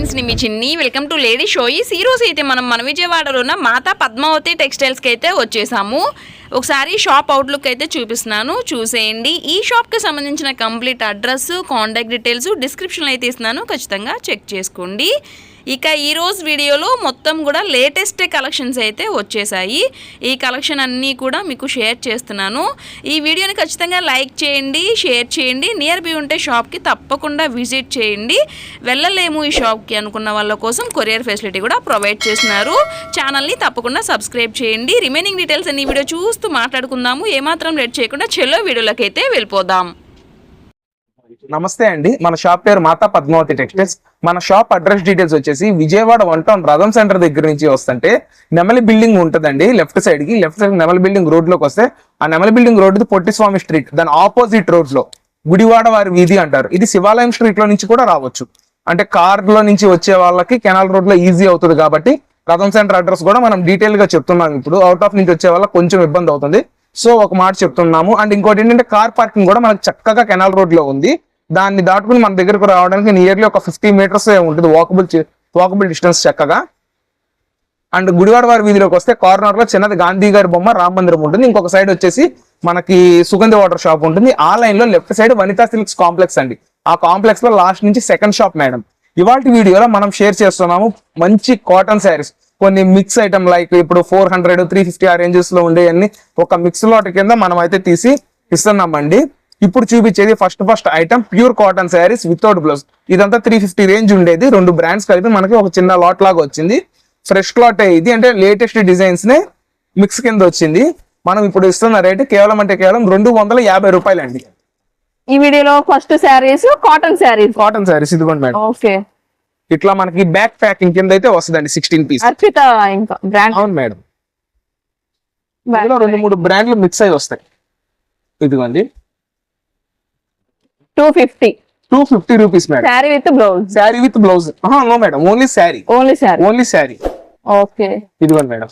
ఫ్రెండ్స్ని మీ చిన్ని. Welcome to lady షోయిస్ ఈ రోజు అయితే మనం మన విజయవాడలో ఉన్న మాతా పద్మావతి టెక్స్టైల్స్కి అయితే వచ్చేసాము. ఒకసారి షాప్ అవుట్లుక్ అయితే చూపిస్తున్నాను. చూసేయండి. ఈ షాప్కి సంబంధించిన కంప్లీట్ అడ్రస్ కాంటాక్ట్ డీటెయిల్స్ డిస్క్రిప్షన్లో అయితే ఇస్తున్నాను. ఖచ్చితంగా చెక్ చేసుకోండి. ఇక ఈరోజు వీడియోలో మొత్తం కూడా లేటెస్ట్ కలెక్షన్స్ అయితే వచ్చేసాయి. ఈ కలెక్షన్ అన్నీ కూడా మీకు షేర్ చేస్తున్నాను. ఈ వీడియోని ఖచ్చితంగా లైక్ చేయండి షేర్ చేయండి. నియర్ బై ఉంటే షాప్కి తప్పకుండా విజిట్ చేయండి. వెళ్ళలేము ఈ షాప్కి అనుకున్న వాళ్ళ కోసం కొరియర్ ఫెసిలిటీ కూడా ప్రొవైడ్ చేస్తున్నారు. ఛానల్ని తప్పకుండా సబ్స్క్రైబ్ చేయండి. రిమైనింగ్ డీటెయిల్స్ అన్ని వీడియో చూస్తూ మాట్లాడుకుందాము. ఏమాత్రం లేట్ చేయకుండా చెల్లో వీడియోలోకి అయితే వెళ్ళిపోదాం. నమస్తే అండి. మన షాప్ పేరు మాతా పద్మావతి టెక్స్టైల్స్. మన షాప్ అడ్రస్ డీటెయిల్స్ వచ్చేసి విజయవాడ వన్ టౌన్ రథం సెంటర్ దగ్గర నుంచి వస్తుంటే నెమలి బిల్డింగ్ ఉంటుందండి. లెఫ్ట్ సైడ్కి లెఫ్ట్ సైడ్ నెమలి బిల్డింగ్ రోడ్లోకి వస్తే ఆ Nemali building road Pottiswami street దాని ఆపోజిట్ రోడ్లో గుడివాడ వారి వీధి అంటారు. ఇది శివాలయం స్ట్రీట్లో నుంచి కూడా రావచ్చు. అంటే కార్లో నుంచి వచ్చే వాళ్ళకి కెనాల్ రోడ్లో ఈజీ అవుతుంది కాబట్టి రథం సెంటర్ అడ్రస్ కూడా మనం డీటెయిల్గా చెప్తున్నాం ఇప్పుడు. అవుట్ ఆఫ్ నుంచి వచ్చే వాళ్ళకి కొంచెం ఇబ్బంది అవుతుంది. సో ఒక మాట చెప్తున్నాము. అండ్ ఇంకోటి ఏంటంటే కార్ పార్కింగ్ కూడా మనకి చక్కగా కెనాల్ రోడ్లో ఉంది. దాన్ని దాటుకుని మన దగ్గరకు రావడానికి నియర్లీ ఒక ఫిఫ్టీ మీటర్స్ ఉంటుంది. వాకబుల్ వాకబుల్ డిస్టెన్స్ చక్కగా. అండ్ గుడివాడ వారి వీధిలోకి వస్తే కార్నర్లో చిన్నది గాంధీ గారి బొమ్మ రామ మందిరం ఉంటుంది. ఇంకొక సైడ్ వచ్చేసి మనకి సుగంధి వాటర్ షాప్ ఉంటుంది. ఆ లైన్లో left side Vanitha silks complex అండి. ఆ కాంప్లెక్స్లో లాస్ట్ నుంచి సెకండ్ షాప్ మేడం ఇవాళ వీడియోలో మనం షేర్ చేస్తున్నాము మంచి కాటన్ శారీస్ కొన్ని మిక్స్ ఐటమ్ లైక్ ఇప్పుడు ఫోర్ హండ్రెడ్ త్రీ ఫిఫ్టీ ఆ రేంజెస్లో ఉండేవన్నీ ఒక మిక్స్ లాట్ కింద మనం అయితే తీసి ఇస్తున్నామండి. ఇప్పుడు చూపించేది first first item pure cotton sarees without blouse ఇదంతా త్రీ ఫిఫ్టీ రేంజ్ ఉండేది. రెండు బ్రాండ్స్ కలిపి మనకి ఒక చిన్న లాట్ లాగా వచ్చింది. ఫ్రెష్ క్లాత్ ఇది. అంటే లేటెస్ట్ డిజైన్స్ నే మిక్స్ కింద వచ్చింది. మనం ఇప్పుడు ఇస్తున్న రేట్ కేవలం అంటే కేవలం రెండు వందల యాభై రూపాయలు అండి ఈ వీడియోలో first sarees cotton sarees cotton sarees ఇదిగోండి మేడం. ఓకే ఇట్లా మనకి బ్యాక్ ప్యాకింగ్ కింద అయితే వస్తుందండి సిక్స్టీన్ పీస్ అర్పిత ఇంకా బ్రాండ్ అవును మేడం. రెండు మూడు బ్రాండ్లు మిక్స్ అయి వస్తాయి. ఇదిగోండి. Two fifty two fifty rupees madam sari with blouse sari with blouse no madam only sari only sari only sari okay ఇదిగోండి మేడం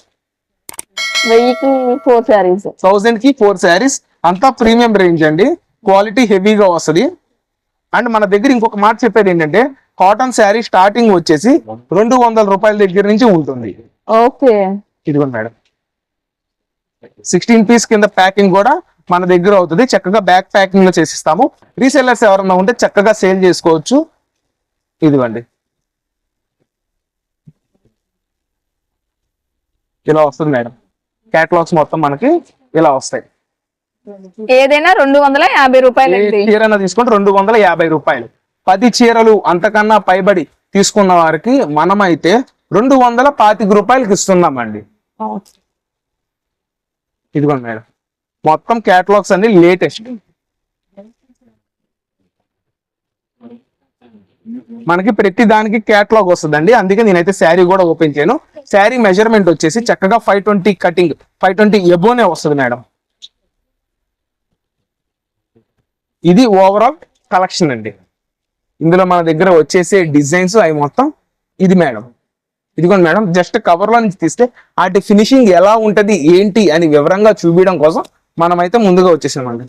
వెయ్యికి ఫోర్ శారీస్ థౌసండ్కి ఫోర్ శారీస్ అంతా ప్రీమియం రేంజ్ అండి. క్వాలిటీ హెవీగా వస్తుంది. అండ్ మన దగ్గర ఇంకొక మాట చెప్పేది ఏంటంటే కాటన్ శారీ స్టార్టింగ్ వచ్చేసి రెండు వందల రూపాయల దగ్గర నుంచి ఉంటుంది. ఓకే ఇదిగోండి మేడం సిక్స్టీన్ పీస్ కింద ప్యాకింగ్ కూడా మన దగ్గర అవుతుంది. చక్కగా బ్యాక్ ప్యాకింగ్లో చేసిస్తాము. రీసెల్లర్స్ ఎవరన్నా ఉంటే చక్కగా సేల్ చేసుకోవచ్చు. ఇదిగోండి. ఇలా వస్తుంది మేడం. క్యాటలాగ్స్ మొత్తం మనకి ఇలా వస్తాయి. ఏదైనా రెండు వందల యాభై రూపాయలు తీసుకుంటే రెండు వందల యాభై రూపాయలు. పది చీరలు అంతకన్నా పైబడి తీసుకున్న వారికి మనమైతే రెండు వందల పాతిక రూపాయలకి ఇస్తున్నామండి. ఇదిగోండి మేడం. మొత్తం క్యాటలాగ్స్ అన్ని లేటెస్ట్ మనకి ప్రతి దానికి క్యాటలాగ్ వస్తుందండి. అందుకే నేనైతే శారీ కూడా ఓపెన్ చేయను. శారీ మెజర్మెంట్ వచ్చేసి చక్కగా five twenty cutting five twenty ఎబోనే వస్తుంది మేడం. ఇది ఓవరాల్ కలెక్షన్ అండి. ఇందులో మన దగ్గర వచ్చేసే డిజైన్స్ అవి మొత్తం ఇది మేడం. ఇదిగోండి మేడం జస్ట్ కవర్లో నుంచి తీస్తే వాటి ఫినిషింగ్ ఎలా ఉంటుంది ఏంటి అని వివరంగా చూపించడం కోసం మనమైతే ముందుగా వచ్చేసామండి.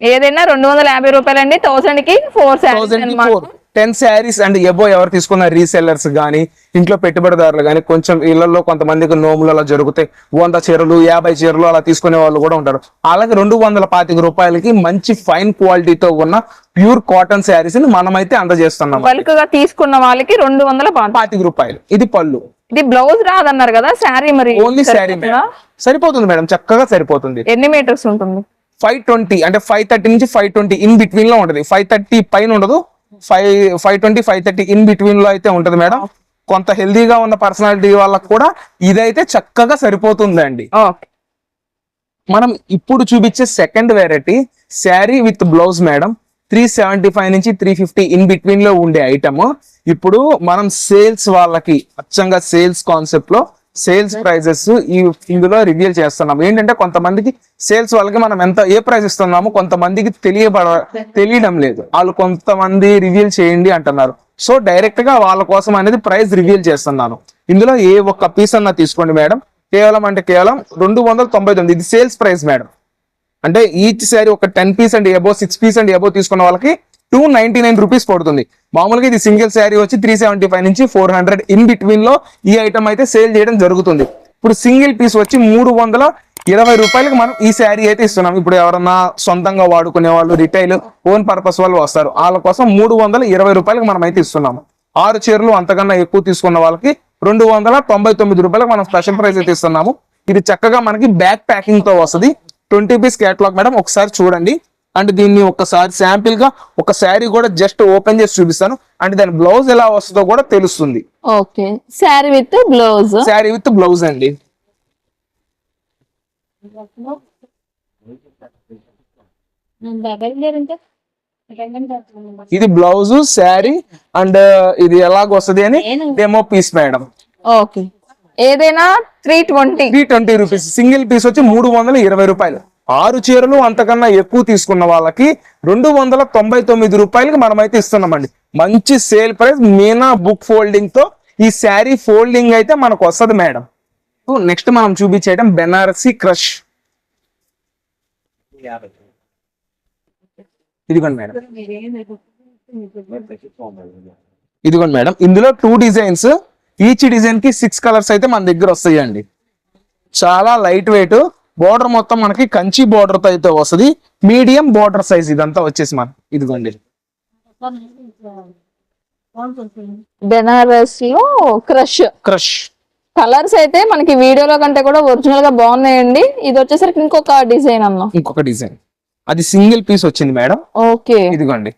ఏదైనా రెండు వందల యాభై రూపాయలు అండి థౌసండ్కి four sarees ten sarees and above ఎవరు తీసుకున్న రీసెల్లర్స్ గానీ ఇంట్లో పెట్టుబడిదారులు గానీ కొంచెం ఇళ్ళలో కొంతమందికి నోములు అలా జరుగుతాయి వంద చీరలు యాభై చీరలు అలా తీసుకునే వాళ్ళు కూడా ఉంటారు. అలాగే రెండు వందల పాతిక రూపాయలకి మంచి ఫైన్ క్వాలిటీతో ఉన్న ప్యూర్ కాటన్ శారీస్ని మనమైతే అందజేస్తున్నాం. బల్క్గా తీసుకున్న వాళ్ళకి రెండు వందల పాతిక. రూపాయలు. ఇది పళ్ళు. ఇది బ్లౌజ్ రాదన్నారు కదా శారీ మరి ఓన్లీ శారీ సరిపోతుందా? సరిపోతుంది మేడం చక్కగా సరిపోతుంది. ఎన్ని మీటర్స్ ఉంటుంది? ఫైవ్ ట్వంటీ అంటే ఫైవ్ థర్టీ నుంచి ఫైవ్ ట్వంటీ ఇన్ బిట్వీన్లో ఉంటది. ఫైవ్ థర్టీ పైన ఉండదు five five twenty five thirty in బిట్వీన్లో అయితే ఉంటది మేడం. కొంత హెల్దీగా ఉన్న పర్సనాలిటీ వాళ్ళకి కూడా ఇదైతే చక్కగా సరిపోతుందండి. మనం ఇప్పుడు చూపించే second variety saree with blouse madam. Three seventy five నుంచి త్రీ ఫిఫ్టీ ఇన్ బిట్వీన్లో ఉండే ఐటమ్ ఇప్పుడు మనం సేల్స్ వాళ్ళకి అచ్చంగా సేల్స్ కాన్సెప్ట్లో సేల్స్ ప్రైజెస్ ఈ ఇందులో రివీల్ చేస్తున్నాం ఏంటంటే కొంతమందికి సేల్స్ వాళ్ళకి మనం ఎంత ఏ ప్రైస్ ఇస్తున్నామో కొంతమందికి తెలియబడ తెలియడం లేదు. వాళ్ళు కొంతమంది రివీల్ చేయండి అంటున్నారు. సో డైరెక్ట్గా వాళ్ళ కోసం అనేది ప్రైస్ రివీల్ చేస్తున్నాను. ఇందులో ఏ ఒక్క పీస్ అన్నా తీసుకోండి మేడం. కేవలం అంటే కేవలం రెండు వందల తొంభై తొమ్మిది. ఇది సేల్స్ ప్రైస్ మేడం. అంటే ఈచ్ శారీ ఒక ten piece and above six piece and above తీసుకున్న వాళ్ళకి టూ నైన్టీ నైన్ రూపీస్ పడుతుంది. మామూలుగా ఇది సింగిల్ శారీ వచ్చి త్రీ సెవెంటీ ఫైవ్ నుంచి ఫోర్ హండ్రెడ్ ఇన్ బిట్వీన్లో ఈ ఐటమ్ అయితే సేల్ చేయడం జరుగుతుంది. ఇప్పుడు సింగిల్ పీస్ వచ్చి మూడు వందల ఇరవై రూపాయలకి మనం ఈ శారీ అయితే ఇస్తున్నాం. ఇప్పుడు ఎవరన్నా సొంతంగా వాడుకునే వాళ్ళు రిటైల్ ఓన్ పర్పస్ వాళ్ళు వస్తారు. వాళ్ళ కోసం మూడు వందల ఇరవై రూపాయలకి మనం అయితే ఇస్తున్నాము. ఆరు చీరలు అంతకన్నా ఎక్కువ తీసుకున్న వాళ్ళకి రెండు వందల తొంభై తొమ్మిది రూపాయలకు మనం స్పెషల్ ప్రైస్ అయితే ఇస్తున్నాము. ఇది చక్కగా మనకి బ్యాక్ ప్యాకింగ్తో వస్తుంది. ట్వంటీ పీస్ కేటలాగ్ మేడం ఒకసారి చూడండి. అండ్ దీన్ని ఒకసారి శాంపిల్గా ఒక శారీ కూడా జస్ట్ ఓపెన్ చేసి చూపిస్తాను. అండ్ దాని బ్లౌజ్ ఎలా వస్తుందో కూడా తెలుస్తుంది. Okay. Saree with blouse saree with blouse అండి. ఇది బ్లౌజ్ శారీ అండ్ ఇది ఎలాగ వస్తుంది అని డెమో పీస్ మేడం ఓకే. ఏదైనా three twenty three twenty rupees single piece వచ్చి మూడు వందల ఇరవై రూపాయలు. ఆరు చీరలు అంతకన్నా ఎక్కువ తీసుకున్న వాళ్ళకి రెండు వందల తొంభై తొమ్మిది రూపాయలకి మనమైతే ఇస్తున్నామండి. మంచి సేల్ ప్రైస్ మీనా బుక్ ఫోల్డింగ్తో ఈ శారీ ఫోల్డింగ్ అయితే మనకు వస్తుంది మేడం. నెక్స్ట్ మనం చూపించేయడం బెనారసి క్రష్. ఇదిగోండి మేడం. ఇదిగోండి మేడం. ఇందులో టూ డిజైన్స్ ఈచ్ డిజైన్కి సిక్స్ కలర్స్ అయితే మన దగ్గర వస్తాయండి. చాలా లైట్ వెయిట్ బోర్డర్ మొత్తం మనకి కంచి బోర్డర్తో అయితే వస్తుంది. మీడియం బోర్డర్ సైజ్ ఇదంతా వచ్చేసి మన ఇదిగోండి. బెనారస్లో క్రష్ క్రష్ కలర్స్ అయితే మనకి వీడియోలో కంటే కూడా ఒరిజినల్గా బాగున్నాయండి. ఇది వచ్చేసరికి ఇంకొక డిజైన్ అమ్మా. ఇంకొక డిజైన్ అది సింగిల్ పీస్ వచ్చింది మేడం. ఓకే ఇదిగోండి.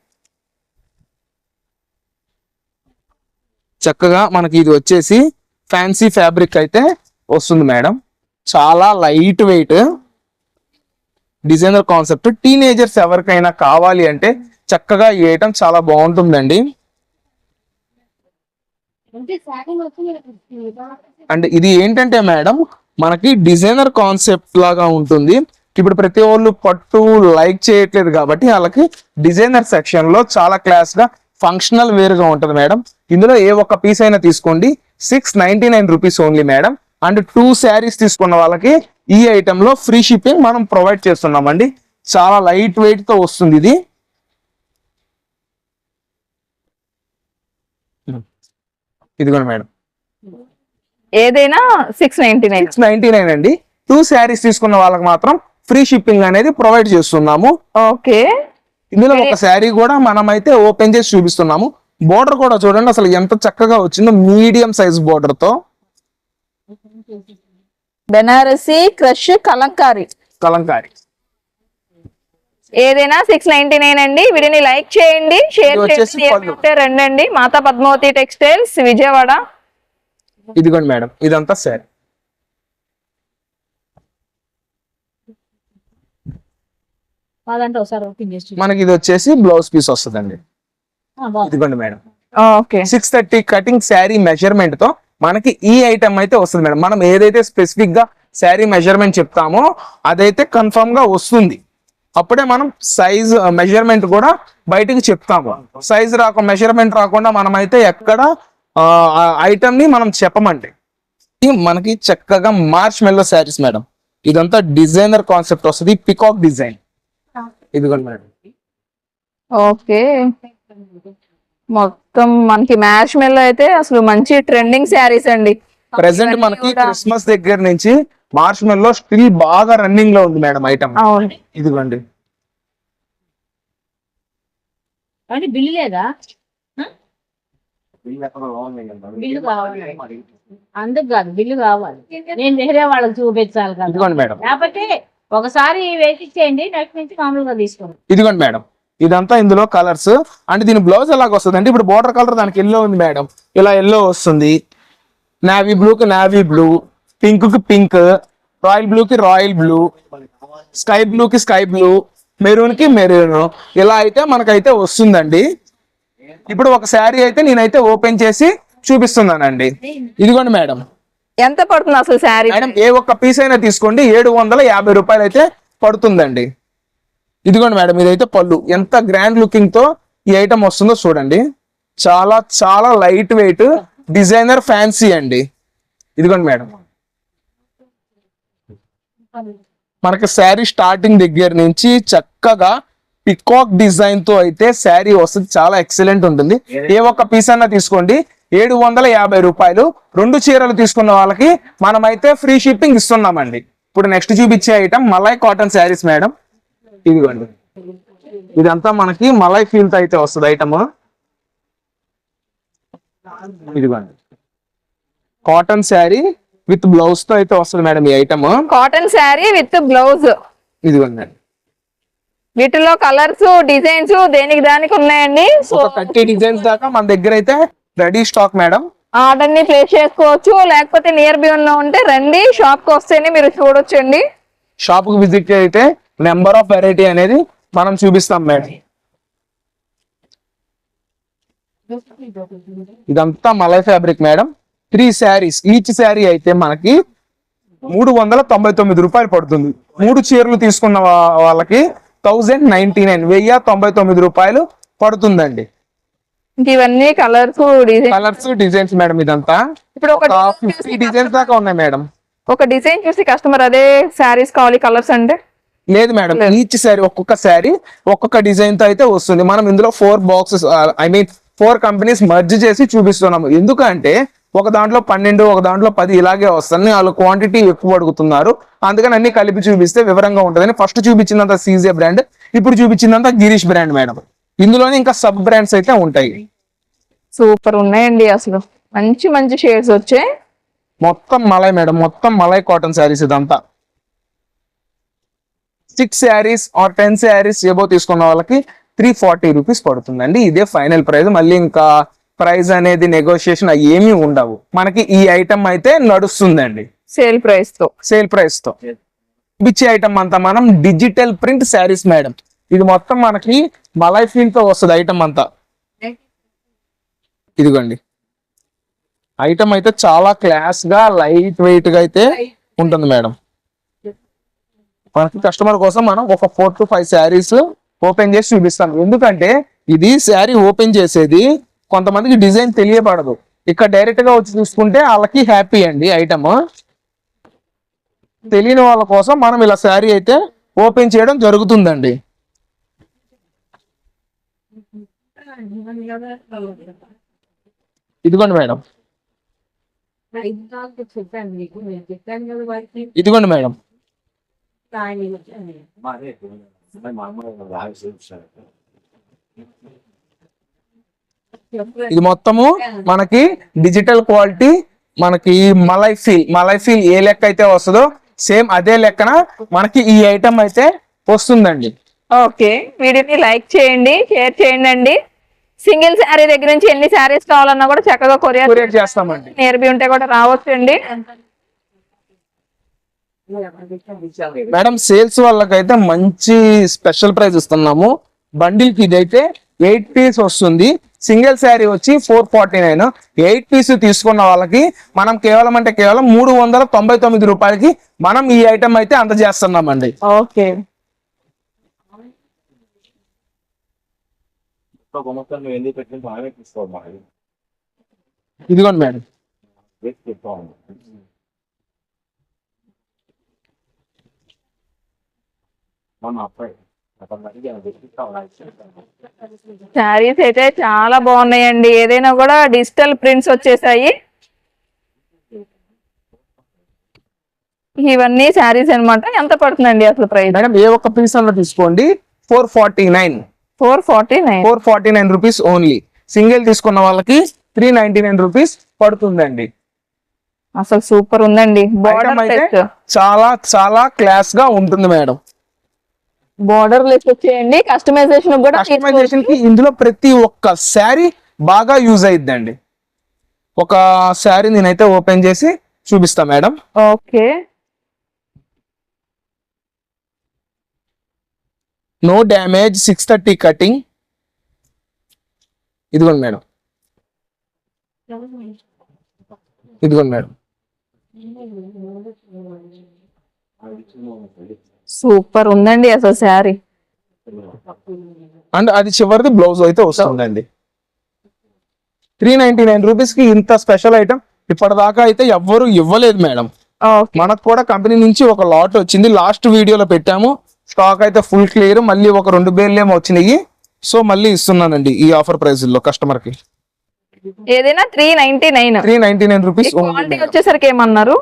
చక్కగా మనకి ఇది వచ్చేసి ఫ్యాన్సీ ఫ్యాబ్రిక్ అయితే వస్తుంది మేడం. చాలా light weight designer concept. Teenagers ఎవరికైనా కావాలి అంటే చక్కగా ఈ ఐటమ్ చాలా బాగుంటుందండి. అండ్ ఇది ఏంటంటే మేడం మనకి డిజైనర్ కాన్సెప్ట్ లాగా ఉంటుంది. ఇప్పుడు ప్రతి వాళ్ళు పట్టు లైక్ చేయట్లేదు కాబట్టి వాళ్ళకి డిజైనర్ సెక్షన్లో చాలా క్లాస్గా ఫంక్షనల్ వేర్గా ఉంటది మేడం. ఇందులో ఏ ఒక్క పీస్ అయినా తీసుకోండి. Six ninety nine rupees only madam. And two saris తీసుకున్న వాళ్ళకి ఈ ఐటమ్లో ఫ్రీ షిప్పింగ్ మనం ప్రొవైడ్ చేస్తున్నామండి. చాలా లైట్ వెయిట్తో వస్తుంది ఇది. ఇదిగోండి మేడం. ఏదైనా six ninety nine six ninety nine అండి. టూ శారీస్ తీసుకున్న వాళ్ళకి మాత్రం ఫ్రీ షిప్పింగ్ అనేది ప్రొవైడ్ చేస్తున్నాము. ఓకే. ఇందులో ఒక శారీ కూడా మనం అయితే ఓపెన్ చేసి చూపిస్తున్నాము. బోర్డర్ కూడా చూడండి అసలు ఎంత చక్కగా వచ్చిందో మీడియం సైజ్ బోర్డర్తో. బెనారసి క్రష్ కలంకారీ. కలంకారీ. ఏదైనా సిక్స్ నైన్టీ నైన్ అండి. వీడిని లైక్ చేయండి షేర్ చేయండి రండి మాతా పద్మావతి టెక్స్టైల్స్ విజయవాడ. ఇదిగోండి మేడం ఇదంతా చేసి మనకి ఇది వచ్చేసి బ్లౌజ్ పీస్ వస్తుందండి. ఇదిగోండి madam. Okay. Six thirty cutting sari మెజర్మెంట్తో మనకి ఈ ఐటమ్ అయితే వస్తుంది మేడం. మనం ఏదైతే స్పెసిఫిక్గా శారీ మెజర్మెంట్ చెప్తామో అదైతే కన్ఫర్మ్గా వస్తుంది. అప్పుడే మనం సైజ్ మెజర్మెంట్ కూడా బయటికి చెప్తాము. సైజ్ రాక మెజర్మెంట్ రాకుండా మనం అయితే ఎక్కడ ఐటమ్ని మనం చెప్పమండి. ఇది మనకి చక్కగా మార్చ్ మెల్లో శారీస్ మేడం. ఇదంతా డిజైనర్ కాన్సెప్ట్ వస్తుంది. పికాక్ డిజైన్ ఇదిగోండి మేడం. ఓకే. మొత్తం మనకి మ్యాష్ మెల్లో అయితే అసలు మంచి ట్రెండింగ్ శారీస్ అండి. ప్రెసెంట్ మనకి క్రిస్మస్ దగ్గర నుంచి మార్చ్ మెల్లో స్టిల్ బాగా రన్నింగ్లో ఉంది మేడం ఐటమ్ అవును. ఇదిగోండి. బిల్లు లేదా? బిల్లు కావాలి. అందుకు కాదు బిల్లు కావాలి. నేను వేరే వాళ్ళకి చూపించాలి కదా. మేడం లేకపోతే ఒకసారి వెయిట్ ఇచ్చేయండి నెక్స్ట్ నుంచి మామూలుగా తీసుకోండి. ఇదిగోండి మేడం ఇదంతా ఇందులో కలర్స్ అంటే దీని బ్లౌజ్ ఎలాగ వస్తుంది అంటే ఇప్పుడు బోర్డర్ కలర్ దానికి ఎల్లో ఉంది మేడం ఇలా ఎల్లో వస్తుంది. నావీ బ్లూ కి నావీ బ్లూ పింక్కి పింక్ రాయల్ బ్లూ కి రాయల్ బ్లూ స్కై బ్లూ కి స్కై బ్లూ మెరూన్కి మెరూన్ ఇలా అయితే మనకైతే వస్తుందండి. ఇప్పుడు ఒక శారీ అయితే నేనైతే ఓపెన్ చేసి చూపిస్తున్నానండి. ఇదిగోండి మేడం ఎంత పడుతుంది అసలు శారీ మేడం ఏ ఒక్క పీస్ అయినా తీసుకోండి ఏడు వందల యాభై రూపాయలు అయితే పడుతుందండి. ఇదిగోండి మేడం ఇదైతే పళ్ళు. ఎంత గ్రాండ్ లుకింగ్తో ఈ ఐటమ్ వస్తుందో చూడండి. చాలా చాలా లైట్ వెయిట్ డిజైనర్ ఫ్యాన్సీ అండి. ఇదిగోండి మేడం. మనకి శారీ స్టార్టింగ్ దగ్గర నుంచి చక్కగా పికాక్ డిజైన్తో అయితే శారీ వస్తుంది. చాలా ఎక్సలెంట్ ఉంటుంది. ఏ ఒక్క పీస్ అన్నా తీసుకోండి. ఏడు వందల యాభై రూపాయలు. రెండు చీరలు తీసుకున్న వాళ్ళకి మనమైతే ఫ్రీ షిప్పింగ్ ఇస్తున్నామండి. ఇప్పుడు నెక్స్ట్ చూపించే item malai cotton saris madam. ఇదిగోండి. ఇదంతా మనకి మలై ఫీల్తో అయితే వస్తుంది ఐటమ్ ఇదిగోండి. కాటన్ శారీ విత్ బ్లౌజ్తో అయితే వస్తుంది మేడం ఈ item cotton sari with blouse ఇదిగోండి. వీటిలో కలర్స్ డిజైన్స్ దేనికి దానికి ఉన్నాయండి? సో థర్టీ డిజైన్స్ దాకా మన దగ్గర అయితే రెడీ స్టాక్ మేడం. ఆర్డర్ని ప్లేస్ చేసుకోవచ్చు. లేకపోతే నియర్ బై లో ఉంటే రండి. షాప్కి వస్తేనే మీరు చూడొచ్చండి. షాప్కు విజిట్ అయితే నెంబర్ ఆఫ్ వెరైటీ అనేది మనం చూపిస్తాం మేడం ఇదంతా malai fabric madam three saris each sari అయితే మనకి మూడు వందల తొంభై తొమ్మిది రూపాయలు పడుతుంది. మూడు చీరలు తీసుకున్న వాళ్ళకి థౌజండ్ నైన్టీ నైన్ వెయ్యి తొంభై తొమ్మిది రూపాయలు పడుతుందండి. ఇవన్నీ కలర్స్ కలర్స్ డిజైన్స్ మేడం ఇదంతా. ఇప్పుడు ఒక ఫిఫ్టీ డిజైన్స్ దాకా ఉన్నాయి మేడం ఒక డిజైన్ చూసి కస్టమర్ అదే శారీస్ కావాలి కలర్స్ అంటే? లేదు మేడం ఈచ్ శారీ ఒక్కొక్క శారీ ఒక్కొక్క డిజైన్తో అయితే వస్తుంది. మనం ఇందులో four boxes I mean four companies merge చేసి చూపిస్తున్నాము. ఎందుకంటే ఒక దాంట్లో పన్నెండు ఒక దాంట్లో పది ఇలాగే వస్తుంది. వాళ్ళు క్వాంటిటీ ఎక్కువ అడుగుతున్నారు. అందుకని అన్ని కలిపి చూపిస్తే వివరంగా ఉంటుందని ఫస్ట్ చూపించిందంత సీజే బ్రాండ్ ఇప్పుడు చూపించిందంత గిరీష్ బ్రాండ్ మేడం. ఇందులోనే ఇంకా సబ్ బ్రాండ్స్ అయితే ఉంటాయి. సూపర్ ఉన్నాయండి అసలు. మంచి మంచి షేడ్స్ వచ్చాయి. మొత్తం మలై మేడం మొత్తం మలై కాటన్ శారీస్ ఇదంతా. Six saris or ten saris above తీసుకున్న వాళ్ళకి త్రీ ఫార్టీ రూపీస్ పడుతుందండి. ఇదే ఫైనల్ ప్రైస్ మళ్ళీ ఇంకా ప్రైస్ అనేది నెగోషియేషన్ అవి ఏమీ ఉండవు. మనకి ఈ ఐటమ్ అయితే నడుస్తుందండి. సేల్ ప్రైస్తో. సేల్ ప్రైస్తో. ఇచ్చే ఐటమ్ అంతా మనం డిజిటల్ ప్రింట్ శారీస్ మేడం ఇది మొత్తం మనకి మలై ఫీల్తో వస్తుంది ఐటమ్ అంతా. ఇదిగోండి. ఐటమ్ అయితే చాలా క్లాస్గా లైట్ వెయిట్గా అయితే ఉంటుంది మేడం మనకి కస్టమర్ కోసం మనం ఒక four to five saris open చేసి చూపిస్తాం ఎందుకంటే ఇది శారీ ఓపెన్ చేసేది కొంతమందికి డిజైన్ తెలియబడదు ఇక్కడ డైరెక్ట్గా వచ్చి చూసుకుంటే వాళ్ళకి హ్యాపీ అండి ఐటమ్ తెలియని వాళ్ళ కోసం మనం ఇలా శారీ అయితే ఓపెన్ చేయడం జరుగుతుందండి. ఇదిగోండి మేడం. ఇదిగోండి మేడం. ఇది మొత్తము మనకి డిజిటల్ క్వాలిటీ మనకి మలై ఫీల్ మలై ఫీల్ ఏ లెక్క అయితే వస్తుందో సేమ్ అదే లెక్కన మనకి ఈ ఐటమ్ అయితే వస్తుందండి. ఓకే వీడియోని లైక్ చేయండి షేర్ చేయండి అండి సింగిల్ శారీ దగ్గర నుంచి ఎన్ని శారీస్ కావాలన్నా కూడా చక్కగా కొరియర్ కొరియర్ చేస్తామండి. నియర్ బై ఉంటే కూడా రావచ్చు అండి మేడం సేల్స్ వాళ్ళకైతే మంచి స్పెషల్ ప్రైస్ ఇస్తున్నాము. బండిల్కి ఇదైతే ఎయిట్ పీస్ వస్తుంది. సింగిల్ శారీ వచ్చి four forty nine eight piece తీసుకున్న వాళ్ళకి మనం కేవలం అంటే కేవలం మూడు వందల తొంభై తొమ్మిది రూపాయలకి మనం ఈ ఐటమ్ అయితే అందజేస్తున్నామండి. ఓకే. ఇదిగోండి మేడం. శారీస్ అయితే చాలా బాగున్నాయండి. ఏదైనా కూడా డిజిటల్ ప్రింట్స్ వచ్చేసాయి. ఇవన్నీ శారీస్ అన్నమాట. ఎంత పడుతుందండి అసలు ప్రైస్? మేడం ఏ ఒక్క పీస్ అన్న తీసుకోండి. Four forty nine four forty nine four forty nine rupees only single తీసుకున్న వాళ్ళకి త్రీ నైన్టీ నైన్ రూపీస్ పడుతుందండి. అసలు సూపర్ ఉందండి. లెస్ చాలా చాలా క్లాస్గా ఉంటుంది మేడం. బార్డర్ లెస్ వచ్చేయండి. కస్టమైజేషన్ కూడా కస్టమైజేషన్కి ఇందులో ప్రతి ఒక్క శారీ బాగా యూజ్ అయిద్దండి. ఒక శారీ నేనైతే ఓపెన్ చేసి చూపిస్తా madam. Okay. No damage six thirty cutting ఇదిగోండి మేడం. ఇదిగోండి మేడం. సూపర్ ఉందండి అసలు శారీ. అండ్ అది చివరిది బ్లౌజ్ అయితే వస్తుందండి. త్రీ నైన్టీ నైన్ రూపీస్కి ఇంత స్పెషల్ ఐటమ్ ఇప్పటిదాకా అయితే ఎవ్వరు ఇవ్వలేదు మేడం. మనకు కూడా కంపెనీ నుంచి ఒక లాట్ వచ్చింది. లాస్ట్ వీడియోలో పెట్టాము. స్టాక్ అయితే ఫుల్ క్లియర్. మళ్ళీ ఒక రెండు బేర్లు ఏమో వచ్చినాయి. సో మళ్ళీ ఇస్తున్నానండి ఈ ఆఫర్ ప్రైస్లో కస్టమర్కి ఏదైనా three ninety nine. Three ninety nine rupees వచ్చేసరికి ఏమన్నారు?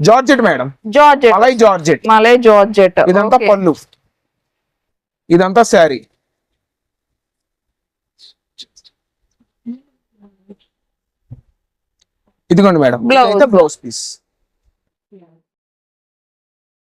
Georgette madam. Georgette. Malai georgette. Malai georgette. ఇదంతా పళ్ళు. ఇదంతా శారీ. ఇదిగోండి మేడం. Blouse piece.